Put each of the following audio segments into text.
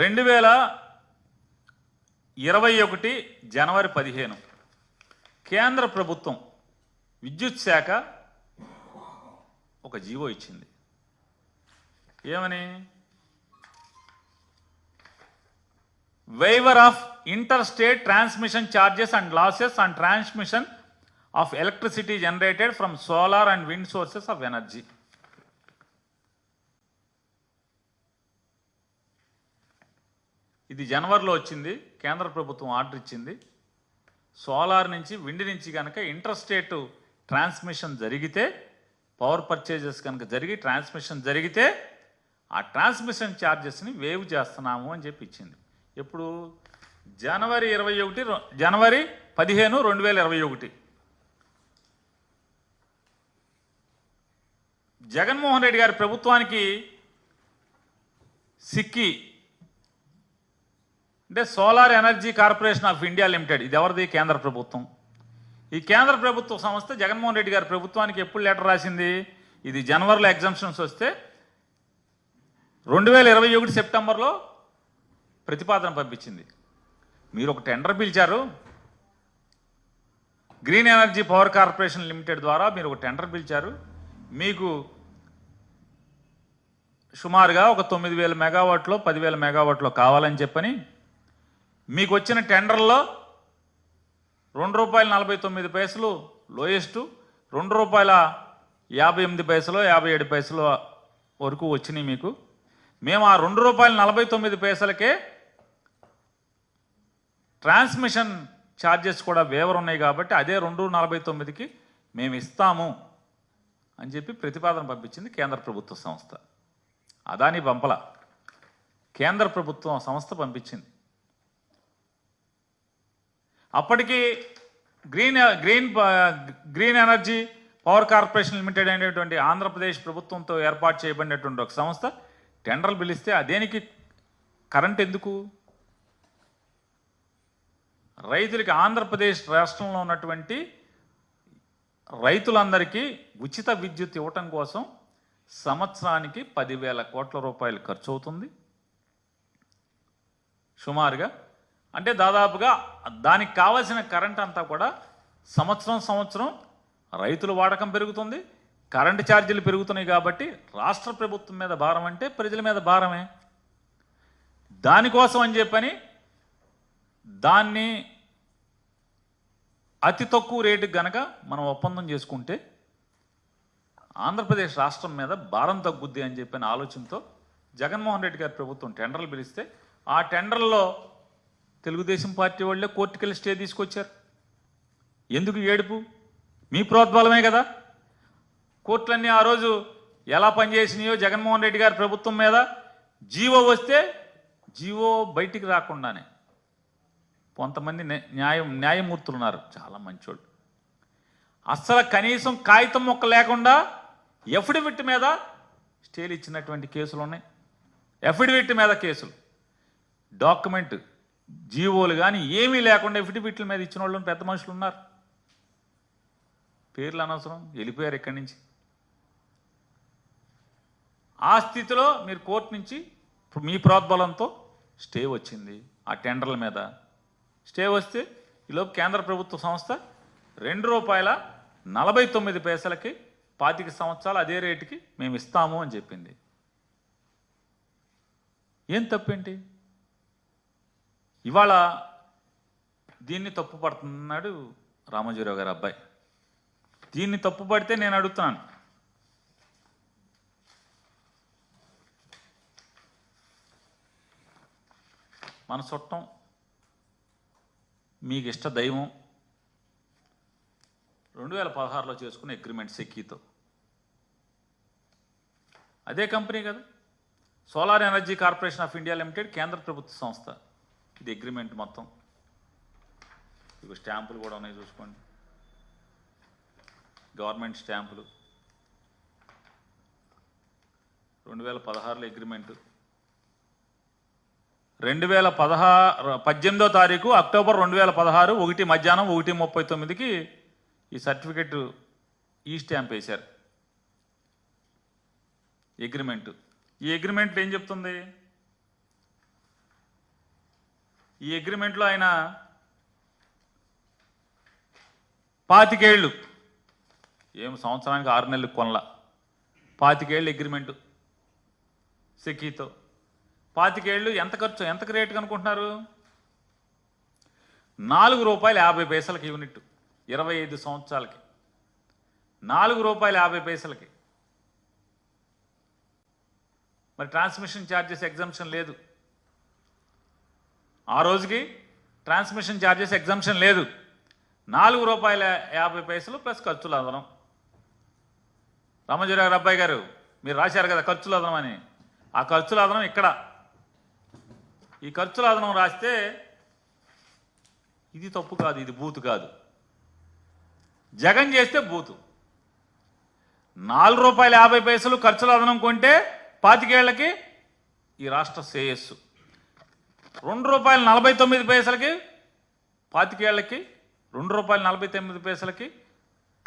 రెండు వేల ఇరవై ఒకటి జనవరి పదిహేను కేంద్ర ప్రభుత్వం విద్యుత్ శాఖ ఒక జీవో ఇచ్చింది. ఏమని? Waiver of inter state transmission charges and losses and transmission of electricity generated from solar and wind sources of energy ఇది జనవరిలో వచ్చింది కేంద్ర ప్రభుత్వం ఆర్డర్ ఇచ్చింది. సోలార్ నుంచి విండి నుంచి కనుక ఇంటర్ స్టేట్ ట్రాన్స్మిషన్ జరిగితే పవర్ పర్చేజెస్ కనుక జరిగి ట్రాన్స్మిషన్ జరిగితే ఆ ట్రాన్స్మిషన్ ఛార్జెస్ని వేవ్ చేస్తున్నాము అని చెప్పి ఇచ్చింది. ఇప్పుడు జనవరి ఇరవై ఒకటి రొ- జనవరి పదిహేను రెండు వేల ఇరవై ఒకటి. జగన్మోహన్ రెడ్డి గారి ప్రభుత్వానికి సిక్కి అంటే solar energy corporation of India limited ఇది ఎవరిది? కేంద్ర ప్రభుత్వం. ఈ కేంద్ర ప్రభుత్వ సంస్థ జగన్మోహన్ రెడ్డి గారి ప్రభుత్వానికి ఎప్పుడు లెటర్ రాసింది? ఇది జనవరిలో ఎగ్జామ్షన్స్ వస్తే రెండు వేల ఇరవై ఒకటి సెప్టెంబర్లో ప్రతిపాదన పంపించింది. మీరు ఒక టెండర్ పిలిచారు. Green energy power corporation limited ద్వారా మీరు ఒక టెండర్ పిలిచారు. మీకు సుమారుగా ఒక తొమ్మిది వేల మెగావాట్లో పదివేల మెగావాట్లో కావాలని చెప్పని మీకు వచ్చిన టెండర్లో రెండు రూపాయల నలభై తొమ్మిది పైసలు లోయెస్ట్ రెండు రూపాయల యాభై ఎనిమిది పైసలు యాభై ఏడు పైసలు వరకు వచ్చినాయి మీకు. మేము ఆ రెండు రూపాయల నలభై తొమ్మిది పైసలకే ట్రాన్స్మిషన్ ఛార్జెస్ కూడా వేవర్ ఉన్నాయి కాబట్టి అదే రెండు నలభై తొమ్మిదికి మేము ఇస్తాము అని చెప్పి ప్రతిపాదన పంపించింది కేంద్ర ప్రభుత్వ సంస్థ. అదాని పంపల కేంద్ర ప్రభుత్వం సంస్థ పంపించింది. అప్పటికి green green green energy power corporation limited అనేటువంటి ఆంధ్రప్రదేశ్ ప్రభుత్వంతో ఏర్పాటు చేయబడినటువంటి ఒక సంస్థ. టెండర్లు పిలిస్తే అదేనికి కరెంట్ ఎందుకు? రైతులకి ఆంధ్రప్రదేశ్ రాష్ట్రంలో ఉన్నటువంటి రైతులందరికీ ఉచిత విద్యుత్ ఇవ్వటం కోసం సంవత్సరానికి పదివేల కోట్ల రూపాయలు ఖర్చు అవుతుంది సుమారుగా అంటే దాదాపుగా దానికి కావలసిన కరెంట్ అంతా కూడా సంవత్సరం సంవత్సరం రైతుల వాడకం పెరుగుతుంది కరెంటు ఛార్జీలు పెరుగుతున్నాయి కాబట్టి రాష్ట్ర ప్రభుత్వం మీద భారం అంటే ప్రజల మీద భారమే. దానికోసం అని చెప్పని దాన్ని అతి తక్కువ రేటుకి గనక మనం ఒప్పందం చేసుకుంటే ఆంధ్రప్రదేశ్ రాష్ట్రం మీద భారం తగ్గుద్ది అని చెప్పిన ఆలోచనతో జగన్మోహన్ రెడ్డి గారి ప్రభుత్వం టెండర్లు పిలిస్తే ఆ టెండర్లో తెలుగుదేశం పార్టీ వాళ్ళే కోర్టుకెళ్ళి స్టే తీసుకొచ్చారు. ఎందుకు ఏడుపు? మీ ప్రోద్బలమే కదా. కోర్టులన్నీ ఆ రోజు ఎలా పనిచేసినాయో జగన్మోహన్ రెడ్డి గారి ప్రభుత్వం మీద జీవో వస్తే జీవో బయటికి రాకుండానే కొంతమంది న్యాయం న్యాయమూర్తులు ఉన్నారు చాలా మంచోళ్ళు. అస్సలు కనీసం కాగితం మొక్క లేకుండా ఎఫిడవిట్ మీద స్టేలు ఇచ్చినటువంటి కేసులు ఉన్నాయి. ఎఫిడవిట్ మీద కేసులు. డాక్యుమెంట్ జీవోలు కానీ ఏమీ లేకుండా ఎఫిడవిట్ల మీద ఇచ్చిన వాళ్ళు పెద్ద మనుషులు ఉన్నారు. పేర్లు అనవసరం వెళ్ళిపోయారు ఇక్కడి నుంచి. ఆ స్థితిలో మీరు కోర్టు నుంచి మీ ప్రోద్బలంతో స్టే వచ్చింది ఆ టెండర్ల మీద. స్టే వస్తే ఈలోపు కేంద్ర ప్రభుత్వ సంస్థ రెండు రూపాయల నలభై తొమ్మిది పైసలకి పాతిక సంవత్సరాలు అదే రేటుకి మేము ఇస్తాము అని చెప్పింది. ఏం తప్పేంటి? ఇవాళ దీన్ని తప్పు పడుతున్నాడు గారి అబ్బాయి. దీన్ని తప్పు పడితే నేను అడుగుతున్నాను. మన చుట్టం మీకు ఇష్ట దైవం. రెండు వేల పదహారులో చేసుకున్న అగ్రిమెంట్ సెక్కీతో. అదే కంపెనీ కదా. Solar energy corporation of India limited కేంద్ర ప్రభుత్వ సంస్థ. ఇది అగ్రిమెంట్ మొత్తం. ఇవి స్టాంపులు కూడా ఉన్నాయి చూసుకోండి. గవర్నమెంట్ స్టాంపులు. రెండు వేల పదహారులో అగ్రిమెంటు రెండు వేల పదహారు పద్దెనిమిదో తారీఖు అక్టోబర్ రెండు వేల పదహారు ఒకటి మధ్యాహ్నం ఒకటి ముప్పై తొమ్మిదికి ఈ సర్టిఫికెట్ ఈ స్టాంప్ వేశారు. అగ్రిమెంట్ ఈ అగ్రిమెంట్లు ఏం చెప్తుంది? ఈ అగ్రిమెంట్లో ఆయన పాతికేళ్ళు ఏం సంవత్సరానికి ఆరు నెలలు కొనల. పాతికేళ్ళు అగ్రిమెంటు సెకీతో. పాతికేళ్ళు ఎంత ఖర్చు ఎంత రేటు కనుకుంటున్నారు నాలుగు రూపాయలు యాభై పైసలకి యూనిట్ ఇరవై ఐదు సంవత్సరాలకి. నాలుగు రూపాయలు యాభై పైసలకి. మరి ట్రాన్స్మిషన్ ఛార్జెస్ ఎగ్జామ్షన్ లేదు. ఆ రోజుకి ట్రాన్స్మిషన్ ఛార్జెస్ ఎగ్జామ్షన్ లేదు. నాలుగు రూపాయల యాభై పైసలు ప్లస్ ఖర్చులు అదనం. రామజీరావు అబ్బాయి గారు మీరు రాశారు కదా ఖర్చులు అదనం అని. ఆ ఖర్చుల అదనం ఇక్కడ. ఈ ఖర్చుల అదనం రాస్తే ఇది తప్పు కాదు ఇది బూతు కాదు. జగన్ చేస్తే బూతు. నాలుగు రూపాయల యాభై పైసలు ఖర్చుల అదనం కొంటే పాతికేళ్ళకి ఈ రాష్ట్ర శ్రేయస్సు. రెండు రూపాయలు నలభై తొమ్మిది పైసలకి పాతికేళ్ళకి రెండు రూపాయలు నలభై తొమ్మిది పైసలకి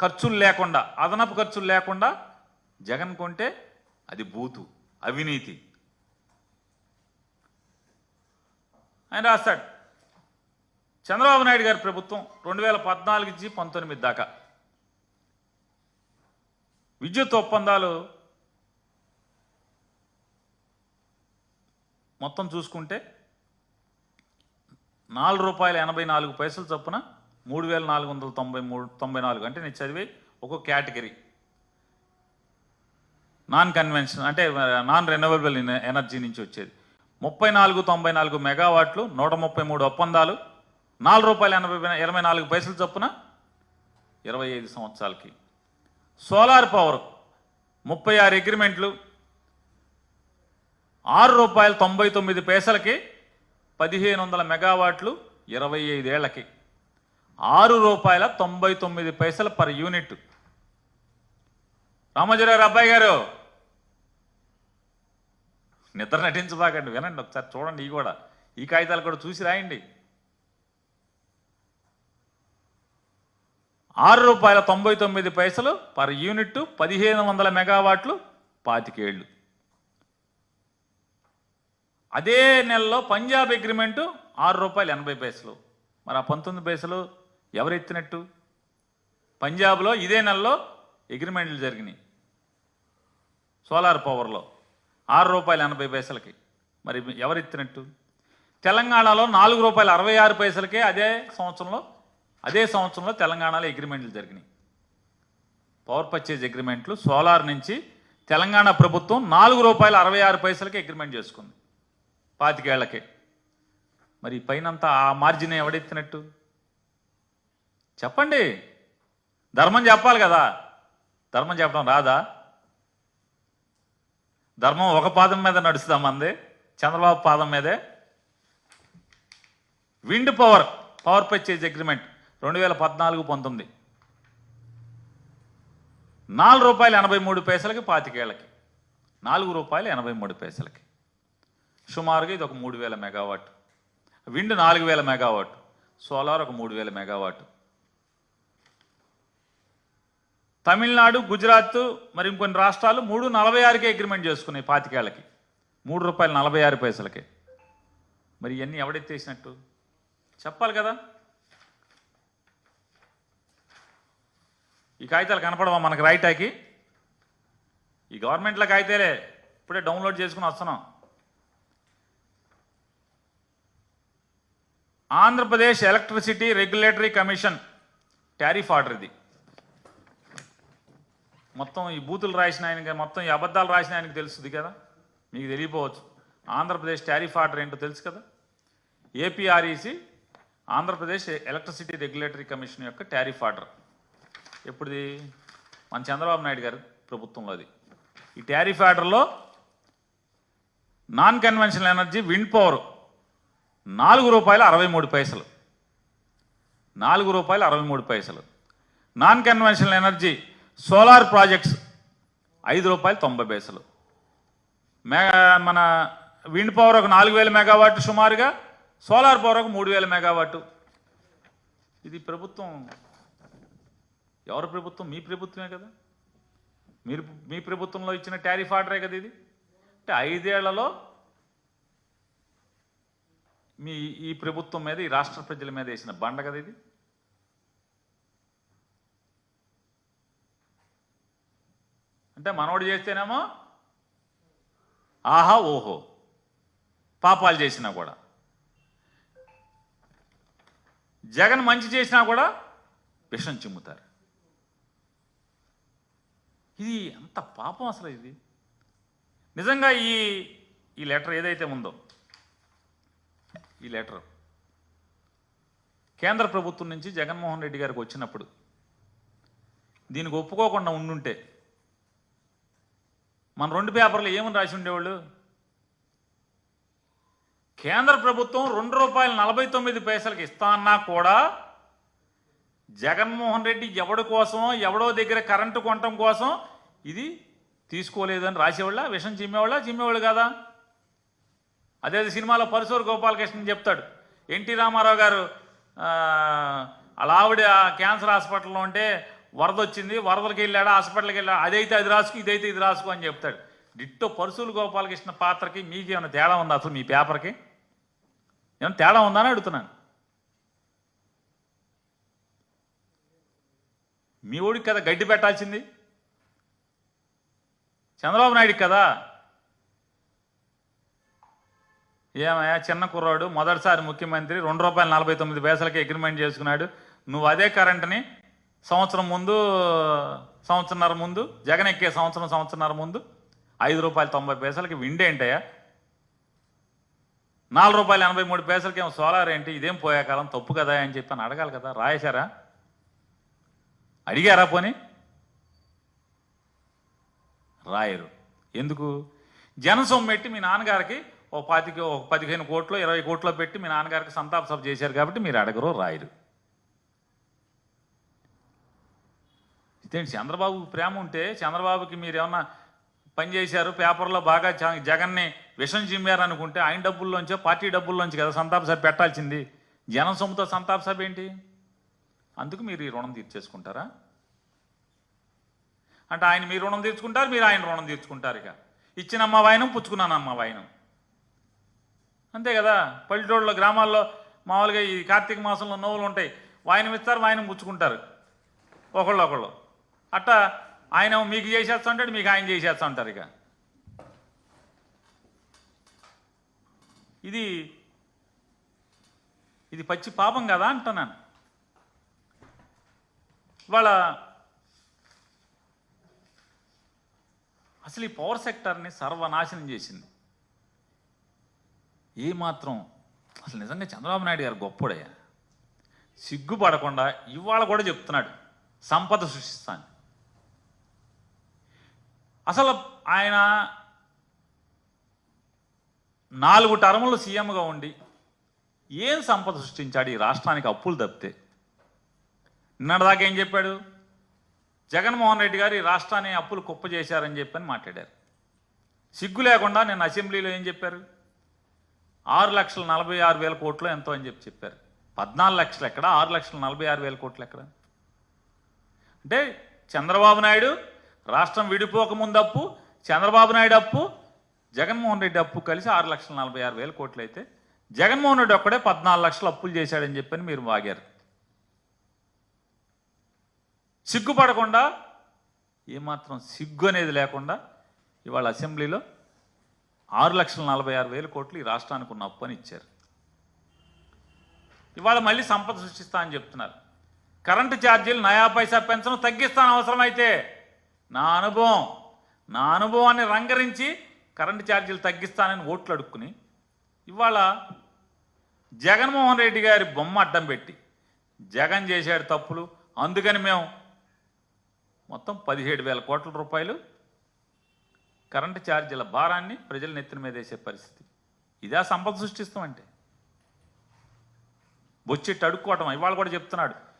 ఖర్చులు లేకుండా అదనపు ఖర్చులు లేకుండా జగన్ కొంటే అది బూతు అవినీతి. ఆయన రాస్తాడు. చంద్రబాబు నాయుడు గారి ప్రభుత్వం రెండు వేల పద్నాలుగు నుంచి పంతొమ్మిది దాకా. విద్యుత్ ఒప్పందాలు మొత్తం చూసుకుంటే నాలుగు రూపాయల ఎనభై నాలుగు పైసలు చొప్పున మూడు వేల నాలుగు వందల తొంభై మూడు తొంభై నాలుగు. అంటే నేను చదివి ఒక కేటగిరీ. నాన్ కన్వెన్షన్ అంటే నాన్ రెన్యూవబుల్ ఎనర్జీ నుంచి వచ్చేది. ముప్పై నాలుగు తొంభై నాలుగు మెగావాట్లు నూట ముప్పై మూడు ఒప్పందాలు నాలుగు రూపాయల ఎనభై ఇరవై నాలుగు పైసలు చొప్పున ఇరవై ఐదు సంవత్సరాలకి. సోలార్ పవర్ ముప్పై ఆరు అగ్రిమెంట్లు ఆరు రూపాయల తొంభై తొమ్మిది పైసలకి పదిహేను వందల మెగావాట్లు ఇరవై ఐదేళ్ళకి ఆరు రూపాయల తొంభై తొమ్మిది పైసలు పర్ యూనిట్. రామోజీరావు అబ్బాయి గారు నిద్ర నటించబాకండి వినండి ఒకసారి చూడండి ఈ కూడా. ఈ కాగితాలు కూడా చూసి రాయండి. ఆరు రూపాయల తొంభై తొమ్మిది పైసలు పర్ యూనిట్ పదిహేను వందల మెగావాట్లు పాతికేళ్ళు. అదే నెలలో పంజాబ్ అగ్రిమెంటు ఆరు రూపాయలు ఎనభై పైసలు. మరి ఆ పంతొమ్మిది పైసలు ఎవరు ఎత్తినట్టు పంజాబ్లో ఇదే నెలలో అగ్రిమెంట్లు జరిగినాయి. సోలార్ పవర్లో ఆరు రూపాయలు ఎనభై పైసలకి. మరి ఎవరు ఎత్తినట్టు తెలంగాణలో నాలుగు రూపాయల అరవై ఆరు పైసలకే అదే సంవత్సరంలో అదే సంవత్సరంలో తెలంగాణలో అగ్రిమెంట్లు జరిగినాయి. పవర్ పర్చేజ్ అగ్రిమెంట్లు సోలార్ నుంచి తెలంగాణ ప్రభుత్వం నాలుగు రూపాయల అరవై ఆరు పైసలకి అగ్రిమెంట్ చేసుకుంది. పాతికేళ్ళకే. మరి పైనంతా ఆ మార్జిన్ ఎవడెత్తినట్టు? చెప్పండి. ధర్మం చెప్పాలి కదా. ధర్మం చెప్పడం రాదా? ధర్మం ఒక పాదం మీద నడుస్తాం మంది చంద్రబాబు పాదం మీదే. Wind power power purchase agreement రెండు వేల పద్నాలుగు పంతొమ్మిది. నాలుగు రూపాయలు ఎనభై మూడు పైసలకి పాతికేళ్ళకి నాలుగు రూపాయలు ఎనభై మూడు పైసలకి. సుమారుగా ఇది ఒక మూడు వేల మెగావాట్. విండ్ నాలుగు వేల మెగావాట్. సోలార్ ఒక మూడు వేల మెగావాట్. తమిళనాడు గుజరాత్ మరి ఇంకొన్ని రాష్ట్రాలు మూడు నలభై ఆరుకే అగ్రిమెంట్ చేసుకున్నాయి పాతికేళ్ళకి మూడు రూపాయలు నలభై ఆరు పైసలకి. మరి ఇవన్నీ ఎవడెత్తేసినట్టు? చెప్పాలి కదా. ఈ కాగితాలు కనపడవా మనకు రైటాకి ఈ గవర్నమెంట్లో కాగితాలే ఇప్పుడే డౌన్లోడ్ చేసుకుని వస్తున్నాం. Andhra Pradesh electricity regulatory commission tariff order ఇది. మొత్తం ఈ బూతులు రాసిన ఆయనకి మొత్తం ఈ అబద్ధాలు రాసిన ఆయనకి తెలుస్తుంది కదా? మీకు తెలియపోవచ్చు. ఆంధ్రప్రదేశ్ టారిఫ్ ఆర్డర్ ఏంటో తెలుసు కదా? APREC Andhra Pradesh electricity regulatory commission యొక్క టారిఫ్ ఆర్డర్. ఎప్పుడుది? మన చంద్రబాబు నాయుడు గారి ప్రభుత్వంలో అది. ఈ టారిఫ్ ఆర్డర్లో non conventional energy wind power నాలుగు రూపాయల అరవై మూడు పైసలు. నాలుగు రూపాయల అరవై మూడు పైసలు. Non conventional energy solar projects ఐదు రూపాయలు తొంభై పైసలు. మే మన విండ్ పవర్ ఒక నాలుగు వేల మెగావాట్ సుమారుగా సోలార్ పవర్ ఒక మూడు వేల మెగావాట్ ఇది ప్రభుత్వం ఎవరి ప్రభుత్వం? మీ ప్రభుత్వమే కదా. మీరు మీ ప్రభుత్వంలో ఇచ్చిన టారిఫ్ ఆర్డరే కదా ఇది. అంటే ఐదేళ్ళలో మీ ఈ ప్రభుత్వం మీద ఈ రాష్ట్ర ప్రజల మీద వేసిన బండ కదా ఇది? అంటే మనోడు చేస్తేనేమో ఆహా ఓహో పాపాలు చేసినా కూడా. జగన్ మంచి చేసినా కూడా విషం చిమ్ముతారు. ఇది అంత పాపం అసలు ఇది? నిజంగా ఈ ఈ లెటర్ ఏదైతే ఉందో ఈ లెటర్. కేంద్ర ప్రభుత్వం నుంచి జగన్మోహన్ రెడ్డి గారికి వచ్చినప్పుడు దీనికి ఒప్పుకోకుండా ఉండుంటే మన రెండు పేపర్లు ఏమని రాసి ఉండేవాళ్ళు? కేంద్ర ప్రభుత్వం రెండు రూపాయల నలభై తొమ్మిది పైసలకి ఇస్తా అన్నా కూడా జగన్మోహన్ రెడ్డి ఎవడి కోసం ఎవడో దగ్గర కరెంటు కొనటం కోసం ఇది తీసుకోలేదని రాసేవాళ్ళ? విషం చిమ్మేవాళ్ళ చిమ్మేవాళ్ళు కదా? అదే సినిమాలో పరశూరు గోపాలకృష్ణ చెప్తాడు. ఎన్టీ రామారావు గారు అలా ఆవిడ క్యాన్సర్ హాస్పిటల్లో ఉంటే వరద వచ్చింది వరదలకి వెళ్ళాడు హాస్పిటల్కి వెళ్ళాడు అదైతే అది రాసుకు ఇదైతే ఇది రాసుకో అని చెప్తాడు. డిట్టో పరశులు గోపాలకృష్ణ పాత్రకి మీకు ఏమైనా తేడా ఉందా అసలు మీ పేపర్కి? ఏమైనా తేడా ఉందా అని అడుగుతున్నాను. మీ ఓడికి కదా గడ్డి పెట్టాల్సింది? చంద్రబాబు నాయుడికి కదా? ఏమయ్యా చిన్న కుర్రాడు మొదటిసారి ముఖ్యమంత్రి రెండు రూపాయల నలభై తొమ్మిది పైసలకి అగ్రిమెంట్ చేసుకున్నాడు. నువ్వు అదే కరెంట్ని సంవత్సరం ముందు సంవత్సరంన్నర ముందు జగన్ ఎక్కే సంవత్సరం సంవత్సరంన్నర ముందు ఐదు రూపాయల తొంభై పైసలకి విండేంటయ్యా నాలుగు రూపాయల ఎనభై మూడు పైసలకి ఏమో సోలార్ ఏంటి? ఇదేం పోయే కాలం తప్పు కదా అని చెప్పి అని అడగాలి కదా. రాయేశారా? అడిగారా పోనీ? రాయరు. ఎందుకు? జనసొమ్మెట్టి పెట్టి మీ నాన్నగారికి ఓ పాతిక ఒక పదిహేను కోట్లు ఇరవై కోట్లో పెట్టి మీ నాన్నగారికి సంతాప సభ చేశారు కాబట్టి మీరు అడగరు రాయరు. ఇదేంటి చంద్రబాబు ప్రేమ ఉంటే చంద్రబాబుకి మీరు ఏమన్నా పని చేశారు పేపర్లో బాగా జగన్ని విషం చిమ్మారు అనుకుంటే ఆయన డబ్బుల్లోంచో పార్టీ డబ్బుల్లోంచి కదా సంతాప సభ పెట్టాల్సింది. జనం సొమ్ముతో సంతాప సభ ఏంటి? అందుకు మీరు ఈ రుణం తీర్చేసుకుంటారా? అంటే ఆయన మీ రుణం తీర్చుకుంటారు మీరు ఆయన రుణం తీర్చుకుంటారు ఇక. ఇచ్చినమ్మ వాయనం పుచ్చుకున్నానమ్మ వాయనం. అంతే కదా? పల్లెటూళ్ళలో గ్రామాల్లో మామూలుగా ఈ కార్తీక మాసంలో నోవులు ఉంటాయి. వాయనం ఇస్తారు వాయనం పుచ్చుకుంటారు ఒకళ్ళు ఒకళ్ళు. అట్టా ఆయన మీకు చేసేస్తా ఉంటాడు మీకు ఆయన చేసేస్తా ఉంటారు ఇక. ఇది ఇది పచ్చి పాపం కదా అంటున్నాను. ఇవాళ అసలు ఈ పవర్ సెక్టర్ని సర్వనాశనం చేసింది. ఏమాత్రం అసలు నిజంగా చంద్రబాబు నాయుడు గారు గొప్పోడయ్యా. సిగ్గుపడకుండా ఇవాళ కూడా చెప్తున్నాడు సంపద సృష్టిస్తాను అసలు ఆయన నాలుగు టర్ములు సీఎంగా ఉండి ఏం సంపద సృష్టించాడు ఈ రాష్ట్రానికి అప్పులు తప్పితే? నిన్నటిదాకా ఏం చెప్పాడు? జగన్మోహన్ రెడ్డి గారు ఈ రాష్ట్రాన్ని అప్పులు కుప్ప చేశారని చెప్పని మాట్లాడారు. సిగ్గు లేకుండా నేను అసెంబ్లీలో ఏం చెప్పారు? ఆరు లక్షల నలభై ఆరు వేల కోట్లు ఎంతో అని చెప్పి చెప్పారు. పద్నాలుగు లక్షలు ఎక్కడ? ఆరు లక్షల నలభై ఆరు వేల కోట్లు ఎక్కడ? అంటే చంద్రబాబు నాయుడు రాష్ట్రం విడిపోక ముందు అప్పు చంద్రబాబు నాయుడు అప్పు జగన్మోహన్ రెడ్డి అప్పు కలిసి ఆరు లక్షల నలభై ఆరు వేల కోట్లు అయితే జగన్మోహన్ రెడ్డి ఒక్కడే పద్నాలుగు లక్షలు అప్పులు చేశాడని చెప్పని మీరు వాగారు. సిగ్గుపడకుండా ఏమాత్రం సిగ్గు అనేది లేకుండా ఇవాళ అసెంబ్లీలో ఆరు లక్షల నలభై ఆరు వేల కోట్లు ఈ రాష్ట్రానికి ఉన్న అప్పు అని ఇచ్చారు. ఇవాళ మళ్ళీ సంపద సృష్టిస్తా అని చెప్తున్నారు. కరెంటు ఛార్జీలు నయా పైసా పెన్షన్ తగ్గిస్తాను అవసరమైతే నా అనుభవం నా అనుభవాన్ని రంగరించి కరెంటు ఛార్జీలు తగ్గిస్తానని ఓట్లు అడుక్కుని ఇవాళ జగన్మోహన్ రెడ్డి గారి బొమ్మ అడ్డం పెట్టి జగన్ చేశాడు తప్పులు అందుకని మేము మొత్తం పదిహేడు వేల కోట్ల రూపాయలు కరెంటు ఛార్జీల భారాన్ని ప్రజల నెత్తిన మీద వేసే పరిస్థితి. ఇదే సంపద సృష్టిస్తామంటే. బొచ్చెట్టు అడుక్కోవటం ఇవాళ కూడా చెప్తున్నాడు.